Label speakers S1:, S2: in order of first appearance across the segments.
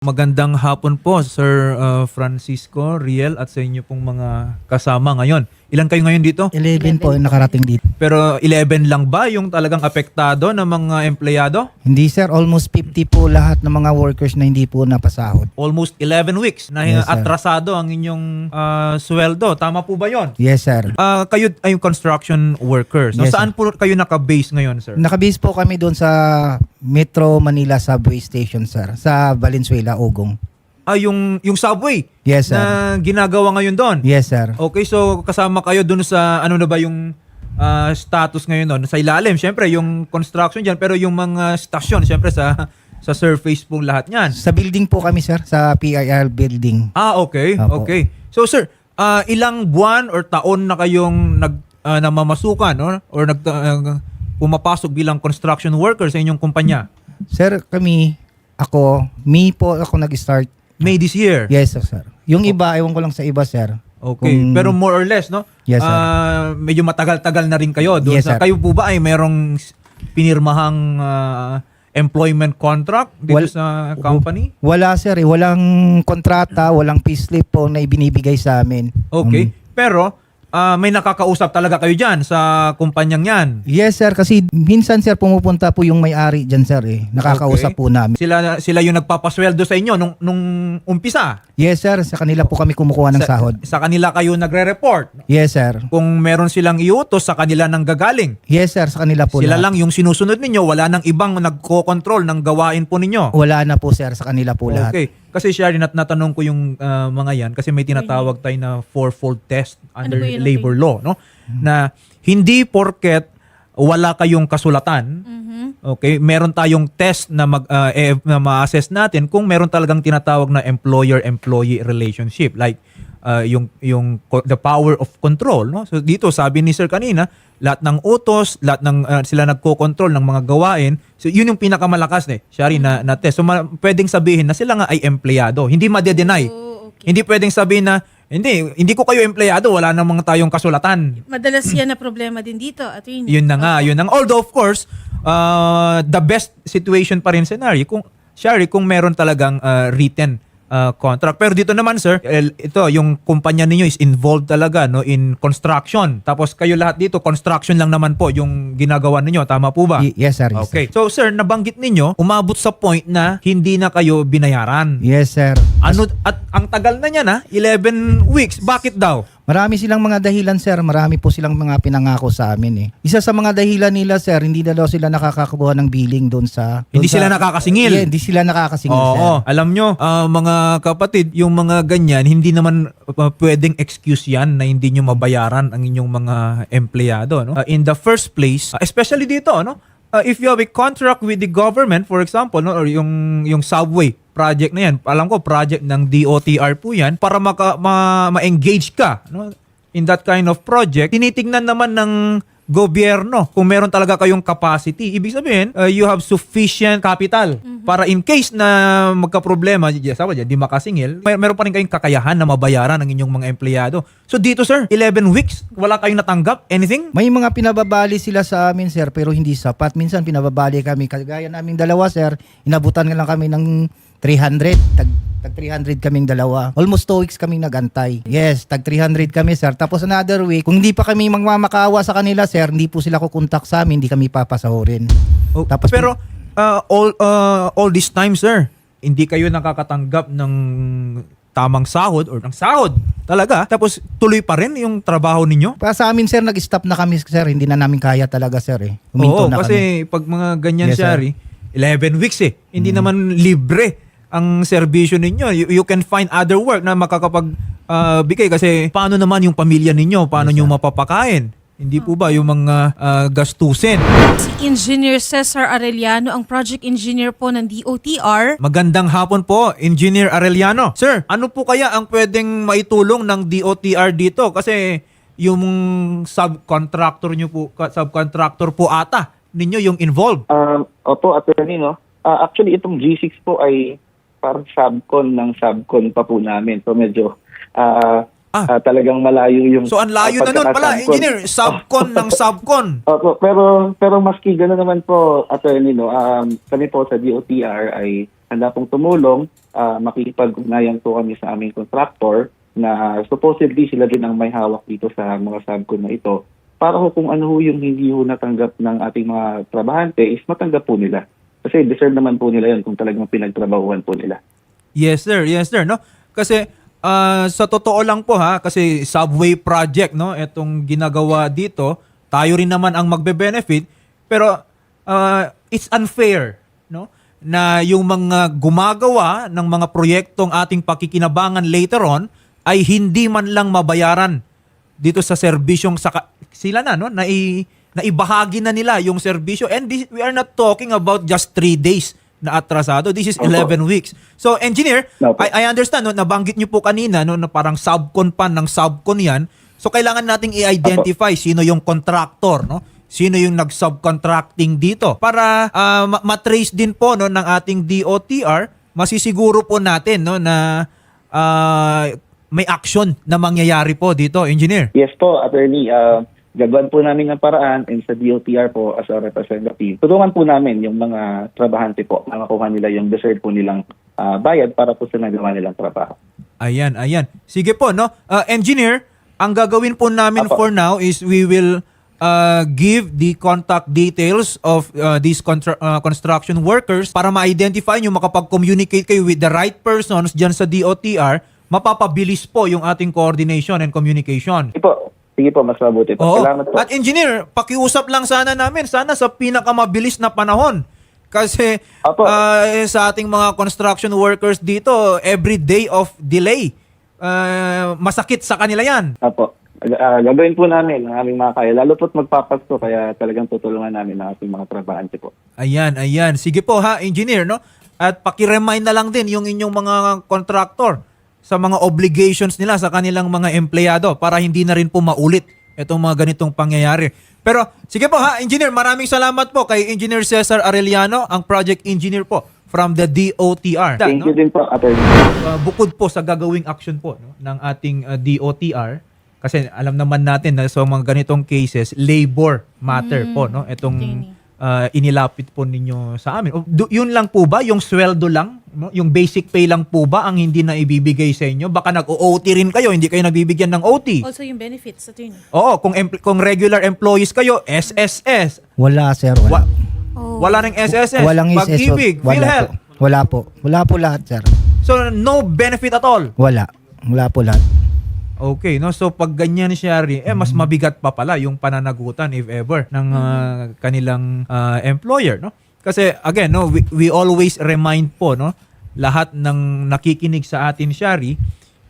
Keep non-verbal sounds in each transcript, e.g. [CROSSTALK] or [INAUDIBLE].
S1: Magandang hapon po, Sir uh, Francisco, Riel, at sa inyo pong mga kasama ngayon. Ilan kayo ngayon dito?
S2: 11 po yung nakarating dito.
S1: Pero 11 lang ba yung talagang apektado ng mga empleyado?
S2: Hindi sir, almost 50 po lahat ng mga workers na hindi po napasahod.
S1: Almost 11 weeks na
S2: Yes, sir.
S1: atrasado ang inyong uh, sweldo. Tama po ba yon?
S2: Yes sir.
S1: Ah, kayo ay construction workers. No,
S2: Yes,
S1: saan po kayo naka-base ngayon, sir?
S2: Nakabase po kami doon sa Metro Manila Subway Station sir, sa Valenzuela, Ugong.
S1: Ah, yung, yung subway
S2: Yes sir.
S1: na ginagawa ngayon doon.
S2: Yes sir.
S1: Okay, so kasama kayo dun sa ano na ba yung ah, status ngayon nun? Sa ilalim, syempre yung construction diyan, pero yung mga stasyon, syempre sa sa surface pong lahat niyan.
S2: Sa building po kami sir, sa PIL building.
S1: Ah, okay.
S2: Apo.
S1: Okay. So sir, ah, ilang buwan or taon na kayong nag ah, namamasukan no? or nag ah, pumapasok bilang construction worker sa inyong kumpanya?
S2: Sir, kami, ako, me po ako nag-start.
S1: May this year.
S2: Yes sir. Yung iba, ewan ko lang sa iba sir.
S1: Okay.
S2: Kung-
S1: Pero more or less, no?
S2: Yes, sir.
S1: Ah, medyo matagal-tagal na rin kayo. Doon
S2: Yes,
S1: sa,
S2: sir.
S1: kayo po ba ay merong s- pinirmahang ah, employment contract dito
S2: Wal-
S1: sa company?
S2: Wala sir eh, walang kontrata, walang payslip po na ibinibigay sa amin.
S1: Okay.
S2: Mm.
S1: Pero ah, may nakakausap talaga kayo dyan sa kumpanyang yan.
S2: Yes sir, kasi minsan sir pumupunta po yung may-ari dyan sir eh.
S1: Okay.
S2: Nakakausap po namin.
S1: Sila sila yung nagpapasweldo sa inyo nung nung umpisa.
S2: Yes sir, sa kanila po kami kumukuha ng
S1: sa,
S2: sahod.
S1: Sa kanila kayo nagre-report.
S2: Yes sir.
S1: Kung meron silang iutos sa kanila nang gagaling.
S2: Yes sir, sa kanila po
S1: Sila
S2: lahat.
S1: lang yung sinusunod ninyo, wala nang ibang nagko-control ng gawain po ninyo.
S2: Wala na po sir, sa kanila po lahat.
S1: Okay. Kasi Shari, nat natanong ko yung ah, mga yan kasi may tinatawag tayo na fourfold test under
S3: Ano po yun,
S1: labor law, no? Na hindi porket wala kayong kasulatan,
S3: Mhm.
S1: okay, meron tayong test na mag ah, eh, na ma-assess natin kung meron talagang tinatawag na employer-employee relationship. Like ah, yung yung the power of control, no? So dito sabi ni Sir kanina, lahat ng utos, lahat ng ah, sila nagko-control ng mga gawain. So yun yung pinakamalakas eh, Shari na, na test. So ma- pwedeng sabihin na sila nga ay empleyado, hindi ma-deny.
S3: Oo, okay.
S1: Hindi pwedeng sabihin na hindi, hindi ko kayo empleyado, wala namang tayong kasulatan.
S3: Madalas yan na problema din dito, attorney.
S1: Yun na nga, yun na. Although of course, uh, the best situation pa rin scenario kung Shari kung meron talagang uh, written uh, contract. Pero dito naman sir, ito yung kumpanya ninyo is involved talaga no in construction. Tapos kayo lahat dito construction lang naman po yung ginagawa ninyo, tama po ba?
S2: Y- yes sir. Yes,
S1: Okay. So sir, nabanggit ninyo, umabot sa point na hindi na kayo binayaran.
S2: Yes sir.
S1: Ano at ang tagal na niya na, 11 weeks. Bakit daw?
S2: Marami silang mga dahilan sir, marami po silang mga pinangako sa amin eh. Isa sa mga dahilan nila sir, hindi na daw sila nakakakuha ng billing doon sa... doon
S1: Hindi
S2: sa-
S1: sila nakakasingil.
S2: Yeah, hindi sila nakakasingil sir.
S1: Oo, alam nyo, ah, mga kapatid, yung mga ganyan, hindi naman uh, pwedeng excuse yan na hindi nyo mabayaran ang inyong mga empleyado. No? Ah, in the first place, ah, especially dito, no? Ah, if you have a contract with the government, for example, no, or yung, yung subway project na yan, alam ko, project ng DOTR po yan, para maka, ma, ma-engage ka no? in that kind of project, tinitingnan naman ng gobyerno kung meron talaga kayong capacity. Ibig sabihin, uh, you have sufficient capital para in case na magka-problema, sabi dyan, di makasingil, may, meron pa rin kayong kakayahan na mabayaran ng inyong mga empleyado. So dito sir, 11 weeks, wala kayong natanggap? Anything?
S2: May mga pinababali sila sa amin sir, pero hindi sapat. Minsan pinababali kami. Kagaya naming dalawa sir, inabutan nga lang kami ng 300. Tag, tag 300 kaming dalawa. Almost 2 weeks kaming nagantay. Yes, tag 300 kami sir. Tapos another week, kung hindi pa kami magmamakawa sa kanila sir, hindi po sila kukontak sa amin, hindi kami papasahurin.
S1: Oh,
S2: Tapos
S1: pero uh, all uh, all this time sir, hindi kayo nakakatanggap ng tamang sahod or ng sahod talaga. Tapos tuloy pa rin yung trabaho ninyo?
S2: Pa sa amin sir, nag-stop na kami sir. Hindi na namin kaya talaga sir eh. Huminto
S1: Oo,
S2: na kami.
S1: kasi pag mga ganyan,
S2: Yes, sir. Mm.
S1: Shari, 11 weeks eh. Hindi naman libre ang serbisyo ninyo. You, you can find other work na makakapag ah, bigay kasi paano naman yung pamilya ninyo? Paano nyo mapapakain? Hindi po ba yung mga ah, gastusin?
S3: Si Engineer Cesar Arellano, ang project engineer po ng DOTR.
S1: Magandang hapon po, Engineer Arellano. Sir, ano po kaya ang pwedeng maitulong ng DOTR dito? Kasi yung subcontractor nyo po, subcontractor po ata ninyo yung involved.
S4: Um, opo, attorney, no? Ah, actually, itong G6 po ay parang subcon ng subcon pa po namin. So medyo ah,
S1: Ah.
S4: ah, talagang malayo yung
S1: So ang layo na nun pala,
S4: pagkakasubcon.
S1: engineer, subcon ng [LAUGHS] subcon.
S4: Opo, pero pero maski gano'n naman po, attorney, no, um, kami po sa DOTR ay handa pong tumulong, ah, makikipag-ugnayan po kami sa aming contractor na supposedly sila din ang may hawak dito sa mga subcon na ito para ho kung ano ho yung hindi ho natanggap ng ating mga trabahante is matanggap po nila. Kasi deserve naman po nila yun kung talagang pinagtrabahuan po nila.
S1: Yes sir, yes sir, no? Kasi ah, sa totoo lang po ha, kasi subway project, no, itong ginagawa dito, tayo rin naman ang magbe-benefit, pero ah, it's unfair, no? Na yung mga gumagawa ng mga proyektong ating pakikinabangan later on ay hindi man lang mabayaran dito sa serbisyong saka sila na no naibahagi na nila yung serbisyo. And this, we are not talking about just 3 days na atrasado. This is
S4: Opo.
S1: 11 weeks. So engineer
S4: Opo.
S1: I, I understand no nabanggit niyo po kanina no na parang subcon pa ng subcon yan. So kailangan nating i-identify sino yung contractor no? Sino yung nag-subcontracting dito? Para ma- matrace din po no ng ating DOTR masisiguro po natin no na ah, may action na mangyayari po dito engineer.
S4: Yes po, attorney. Uh, gagawin po namin ng paraan and sa DOTR po as a representative. Tulungan po namin yung mga trabahante po na makuha nila yung deserve po nilang ah, bayad para po sa nagawa nilang trabaho.
S1: Ayan, ayan. Sige po, no? Uh, engineer, ang gagawin po namin
S4: Apo.
S1: for now is we will uh, give the contact details of uh, these contra- uh, construction workers para ma-identify nyo, makapag-communicate kayo with the right persons dyan sa DOTR, mapapabilis po yung ating coordination and communication.
S4: Sige po, sige po, mas mabuti po.
S1: Oo.
S4: Salamat po.
S1: At engineer, pakiusap lang sana namin, sana sa pinakamabilis na panahon. Kasi
S4: Apo.
S1: ah, eh, sa ating mga construction workers dito, every day of delay, ah, masakit sa kanila yan.
S4: Apo. Ah, gagawin po namin ang aming mga kaya. Lalo po't magpapasko kaya talagang tutulungan namin ang ating mga trabahante po.
S1: Ayan, ayan. Sige po ha, engineer, no? At paki-remind na lang din yung inyong mga contractor sa mga obligations nila sa kanilang mga empleyado para hindi na rin po maulit itong mga ganitong pangyayari. Pero sige po ha, engineer, maraming salamat po kay Engineer Cesar Arellano, ang project engineer po from the DOTR.
S4: Thank
S1: No?
S4: you din po, attorney.
S1: uh, bukod po sa gagawing action po no, ng ating uh, DOTR kasi alam naman natin na sa mga ganitong cases labor matter po no itong. Uh, inilapit po ninyo sa amin. O, du- yun lang po ba yung sweldo lang no? yung basic pay lang po ba ang hindi na ibibigay sa inyo baka nag-OT rin kayo hindi kayo nabibigyan ng OT.
S3: Also yung benefits, attorney.
S1: Oo, kung empl- kung regular employees kayo SSS.
S2: Wala, sir. Wala.
S1: Wa-
S3: Oh.
S1: wala ring SSS.
S2: Walang is
S1: Pag-ibig,
S2: Wala
S1: PhilHealth.
S2: po. Wala po. Wala po lahat, sir.
S1: So no benefit at all.
S2: Wala. Wala po lahat.
S1: Okay, no? So pag ganyan siya, rin, eh mas mabigat pa pala yung pananagutan if ever ng ah, kanilang ah, employer, no? Kasi again, no, we, we always remind po, no, lahat ng nakikinig sa atin, Shari,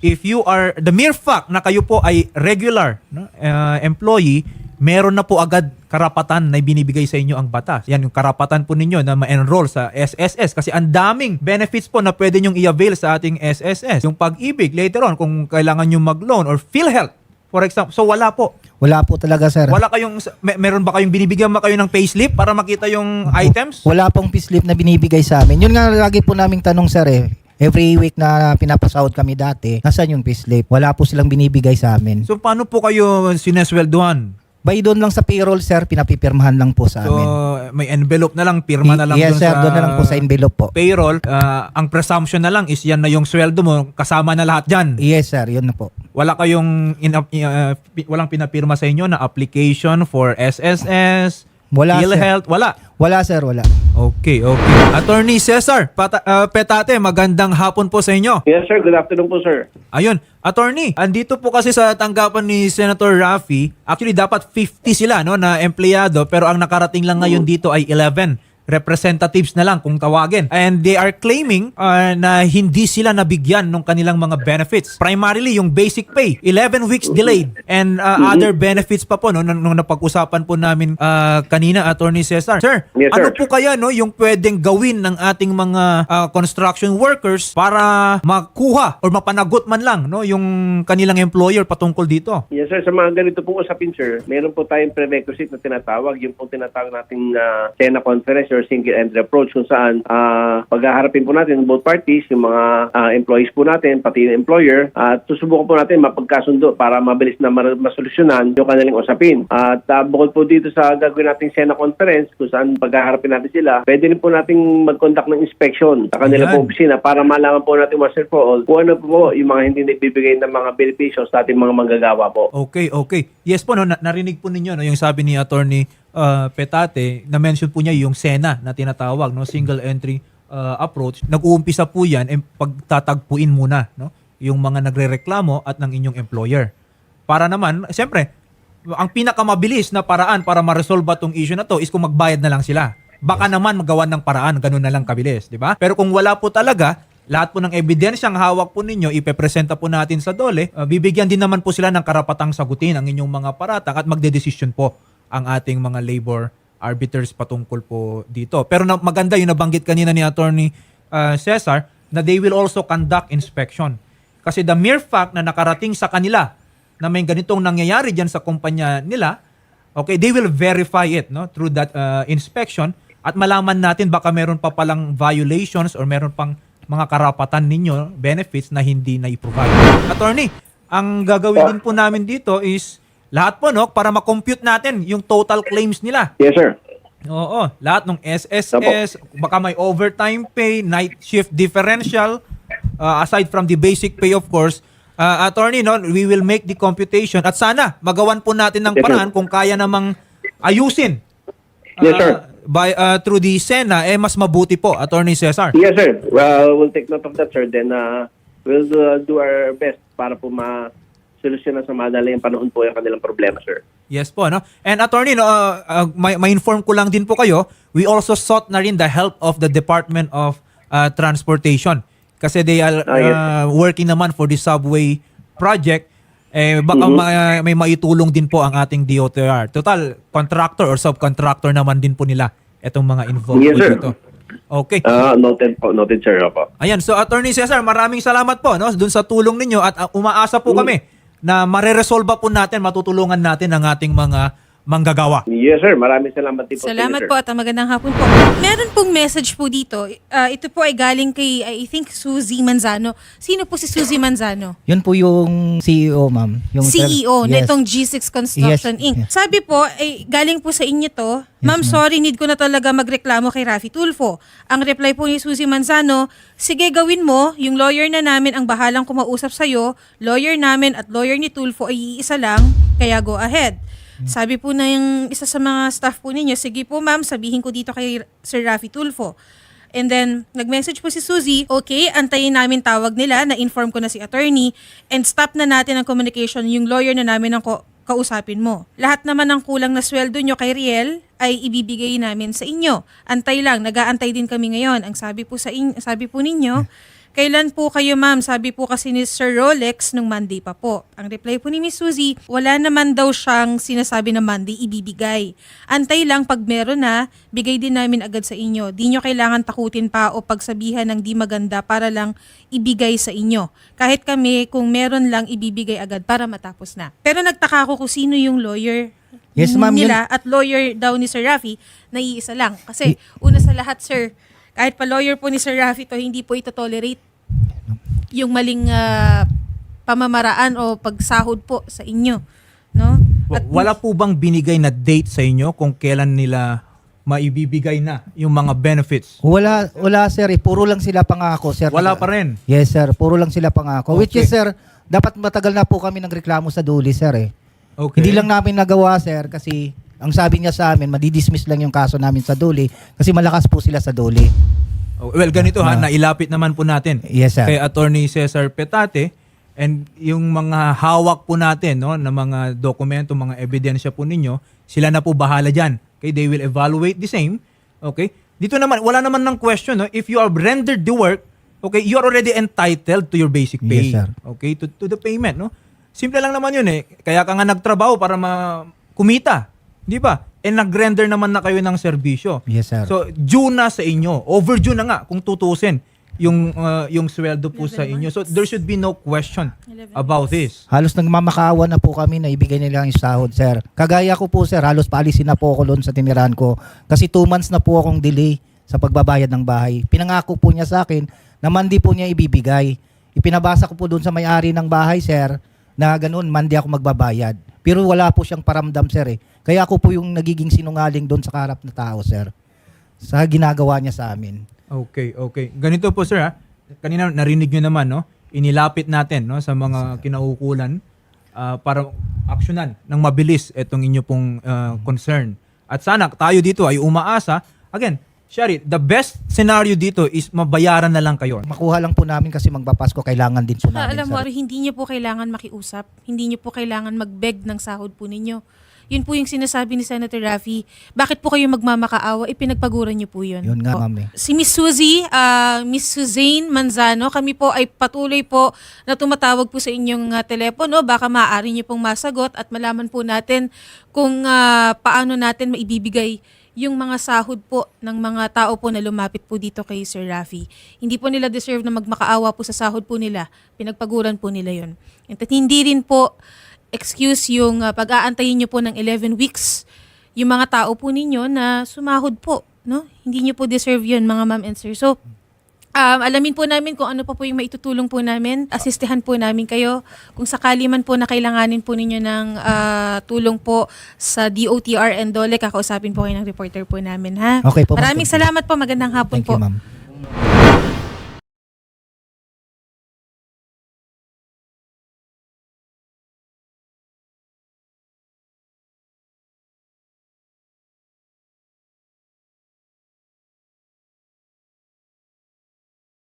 S1: if you are the mere fact na kayo po ay regular, no, ah, employee, meron na po agad karapatan na binibigay sa inyo ang batas. Yan yung karapatan po ninyo na ma-enroll sa SSS kasi ang daming benefits po na pwede nyong i-avail sa ating SSS. Yung pag-ibig later on kung kailangan nyo mag-loan or PhilHealth for example. So wala po.
S2: Wala po talaga, sir.
S1: Wala kayong may, meron ba kayong binibigyan ba kayo ng payslip para makita yung items?
S2: Wala pong pislip na binibigay sa amin. Yun nga lagi po naming tanong, sir eh. Every week na pinapasahod kami dati, nasaan yung pislip? Wala po silang binibigay sa amin.
S1: So paano po kayo sinesweldohan?
S2: By doon lang sa payroll, sir, pinapipirmahan lang po sa
S1: So
S2: amin.
S1: may envelope na lang, pirma na lang
S2: yes,
S1: dun
S2: sir. Doon na lang po sa envelope po.
S1: payroll. Ah, ang presumption na lang is yan na yung sweldo mo, kasama na lahat dyan.
S2: Yes, sir. Yun na po.
S1: Wala kayong in, uh, pi- walang pinapirma sa inyo na application for SSS,
S2: Wala, sir.
S1: PhilHealth, wala.
S2: Wala, sir. Wala.
S1: Okay, okay. Attorney Cesar, pata, uh, Petate, magandang hapon po sa inyo.
S5: Yes, sir. Good afternoon po, sir.
S1: Ayun, attorney, andito po kasi sa tanggapan ni Senator Raffy, actually dapat 50 sila no na empleyado pero ang nakarating lang ngayon dito ay 11 representatives na lang kung tawagin. And they are claiming uh, na hindi sila nabigyan ng kanilang mga benefits. Primarily yung basic pay, 11 weeks delayed and uh, other benefits pa po no nung, nung napag-usapan po namin uh, kanina Attorney Cesar. Sir,
S5: Yes,
S1: ano
S5: sir.
S1: po kaya no yung pwedeng gawin ng ating mga ah, construction workers para makuha or mapanagot man lang no yung kanilang employer patungkol dito?
S5: Yes, sir. Sa mga ganito pong usapin, sir, meron po tayong prerequisite na tinatawag. Yung pong tinatawag nating uh, SENA conference or or single entry approach kung saan ah, paghaharapin po natin both parties, yung mga ah, employees po natin, pati yung employer, at susubukan po natin mapagkasundo para mabilis na ma- masolusyonan yung kanilang usapin. At ah, bukod po dito sa gagawin nating Sena conference kung saan paghaharapin natin sila, pwede rin po nating mag-conduct ng inspection sa kanilang
S1: Ayan.
S5: po opisina para malaman po natin and for all kung ano po yung mga hindi nagbibigay ng mga benepisyo sa ating mga manggagawa po.
S1: Okay, okay. Yes po, no, na- narinig po ninyo no, yung sabi ni Attorney uh, Petate, na-mention po niya yung SENA na tinatawag, no, single entry uh, approach. Nag-uumpisa po yan, eh, pagtatagpuin muna no, yung mga nagrereklamo at ng inyong employer. Para naman, siyempre, ang pinakamabilis na paraan para ma-resolve itong issue na to is kung magbayad na lang sila. Baka naman magawa ng paraan, ganun na lang kabilis, di ba? Pero kung wala po talaga, lahat po ng ebidensyang hawak po ninyo, ipepresenta po natin sa dole, uh, bibigyan din naman po sila ng karapatang sagutin ang inyong mga paratang at magdedesisyon po ang ating mga labor arbiters patungkol po dito. Pero na, maganda yung nabanggit kanina ni Attorney uh, Cesar na they will also conduct inspection. Kasi the mere fact na nakarating sa kanila na may ganitong nangyayari dyan sa kumpanya nila, okay, they will verify it no through that uh, inspection at malaman natin baka meron pa palang violations or meron pang mga karapatan ninyo, benefits na hindi na i-provide. Attorney, ang gagawin din po namin dito is lahat po no para ma-compute natin yung total claims nila.
S5: Yes, sir.
S1: Oo, lahat ng SSS, baka may overtime pay, night shift differential, uh, aside from the basic pay of course. Uh, attorney, no, we will make the computation at sana magawan po natin ng
S5: Yes, sir.
S1: paraan kung kaya namang ayusin.
S5: Yes,
S1: uh,
S5: sir.
S1: By, uh, through the SENA, eh mas mabuti po, Attorney Cesar.
S5: Yes, sir. Well, we'll take note of that, sir. Then uh, we'll uh, do our best para po ma-solusyonan sa madaling panahon po yung kanilang problema, sir.
S1: Yes po, no? And attorney, no, uh, uh, may, inform ko lang din po kayo, we also sought na rin the help of the Department of uh, Transportation. Kasi they are
S5: Ah, yes.
S1: uh, working naman for the subway project. Eh, baka
S5: Mhm.
S1: ma- may maitulong din po ang ating DOTR. Total, contractor or subcontractor naman din po nila itong mga involved
S5: Yes, sir.
S1: dito. Okay.
S5: Ah, noted po. Noted, sir. Opo.
S1: Ayan, so Attorney Cesar, maraming salamat po no dun sa tulong ninyo at uh, umaasa po kami na mareresolba po natin, matutulungan natin ang ating mga manggagawa.
S5: Yes, sir. Maraming salamat din po.
S3: Salamat po at ang magandang hapon po. Meron pong message po dito. Ah, ito po ay galing kay, I think, Suzy Manzano. Sino po si Suzy Manzano?
S2: Yun po yung CEO, ma'am. Yung
S3: CEO
S2: Yes.
S3: na itong G6 Construction
S2: Yes.
S3: Inc. Sabi po, ay galing po sa inyo to, Ma'am, sorry, need ko na talaga magreklamo kay Rafi Tulfo. Ang reply po ni Suzy Manzano, sige gawin mo, yung lawyer na namin ang bahalang kumausap sa'yo, lawyer namin at lawyer ni Tulfo ay iisa lang, kaya go ahead. Sabi po na yung isa sa mga staff po ninyo, sige po ma'am, sabihin ko dito kay Sir Rafi Tulfo. And then, nag-message po si Suzy, okay, antayin namin tawag nila, na-inform ko na si attorney, and stop na natin ang communication, yung lawyer na namin ang ko- kausapin mo. Lahat naman ng kulang na sweldo nyo kay Riel ay ibibigay namin sa inyo. Antay lang, nag-aantay din kami ngayon. Ang sabi po sa in- sabi po ninyo, kailan po kayo ma'am? Sabi po kasi ni Sir Rolex nung Monday pa po. Ang reply po ni Miss Suzy, wala naman daw siyang sinasabi na Monday ibibigay. Antay lang pag meron na, bigay din namin agad sa inyo. Di nyo kailangan takutin pa o pagsabihan ng di maganda para lang ibigay sa inyo. Kahit kami, kung meron lang, ibibigay agad para matapos na. Pero nagtaka ako kung sino yung lawyer
S2: Yes, ma'am,
S3: nila at lawyer daw ni Sir Rafi na iisa lang. Kasi una sa lahat, sir, kahit pa lawyer po ni Sir Rafi to, hindi po ito tolerate yung maling ah, pamamaraan o pagsahod po sa inyo. No?
S1: Wa- Wala po bang binigay na date sa inyo kung kailan nila maibibigay na yung mga benefits?
S2: Wala, wala sir. Eh. Puro lang sila pangako, sir.
S1: Wala pa rin.
S2: Yes, sir. Puro lang sila pangako. Which
S1: Okay.
S2: is, sir, dapat matagal na po kami nagreklamo sa Duli, sir. Eh.
S1: Okay.
S2: Hindi lang namin nagawa, sir, kasi ang sabi niya sa amin, madidismiss lang yung kaso namin sa Duli kasi malakas po sila sa Duli.
S1: Oh, Well, ganito ha,
S2: Ah.
S1: nailapit naman po natin
S2: Yes, sir.
S1: kay Attorney Cesar Petate and yung mga hawak po natin no, na mga dokumento, mga ebidensya po ninyo, sila na po bahala dyan. Okay, they will evaluate the same. Okay? Dito naman, wala naman ng question. No? If you are rendered the work, okay, you are already entitled to your basic pay.
S2: Yes, sir.
S1: Okay, to, to the payment. No? Simple lang naman yun eh. Kaya ka nga nagtrabaho para ma kumita. Di ba? And nag-render naman na kayo ng serbisyo.
S2: Yes, sir.
S1: So, due na sa inyo. Overdue na nga kung tutusin. yung uh, yung sweldo po sa inyo. So there should be no question
S3: 11
S1: about this.
S2: Halos nagmamakaawa na po kami na ibigay nila ang sahod, sir. Kagaya ko po, sir, halos paalisin na po ako loon sa tiniran ko. Kasi two months na po akong delay sa pagbabayad ng bahay. Pinangako po niya sa akin na mandi po niya ibibigay. Ipinabasa ko po doon sa may-ari ng bahay, sir, na ganun, mandi ako magbabayad. Pero wala po siyang paramdam, sir, eh. Kaya ako po yung nagiging sinungaling doon sa karap na tao, sir. Sa ginagawa niya sa amin.
S1: Okay, okay. Ganito po sir ha. Kanina narinig nyo naman no. Inilapit natin no sa mga kinaukulan ah, para aksyonan ng mabilis itong inyo pong ah, concern. At sana tayo dito ay umaasa. Again, Shari, the best scenario dito is mabayaran na lang kayo.
S2: Makuha lang po namin kasi magpapasko, kailangan din po
S3: Ah,
S2: namin,
S3: alam mo,
S2: sir.
S3: hindi niyo po kailangan makiusap. Hindi niyo po kailangan mag-beg ng sahod po ninyo. Yun po yung sinasabi ni Senator Raffy. Bakit po kayo magmamakaawa? Ipinagpaguran niyo po yun.
S2: Yun nga,
S3: Po.
S2: ma'am, eh.
S3: Si Miss Suzy, ah, Miss Suzanne Manzano, kami po ay patuloy po na tumatawag po sa inyong ah, telepono. Baka maaari niyo pong masagot at malaman po natin kung ah, paano natin maibibigay yung mga sahod po ng mga tao po na lumapit po dito kay Sir Raffy. Hindi po nila deserve na magmakaawa po sa sahod po nila. Pinagpaguran po nila yun. At hindi rin po excuse yung ah, pag-aantayin nyo po ng 11 weeks yung mga tao po ninyo na sumahod po. No? Hindi nyo po deserve yun, mga ma'am and sir. So, um, alamin po namin kung ano pa po yung maitutulong po namin. Asistehan po namin kayo. Kung sakali man po na kailanganin po ninyo ng ah, tulong po sa DOTR and DOLE, kakausapin po kayo ng reporter po namin. Ha?
S2: Okay po, ma'am.
S3: Maraming salamat po. Magandang hapon
S2: Thank
S3: po.
S2: you, ma'am.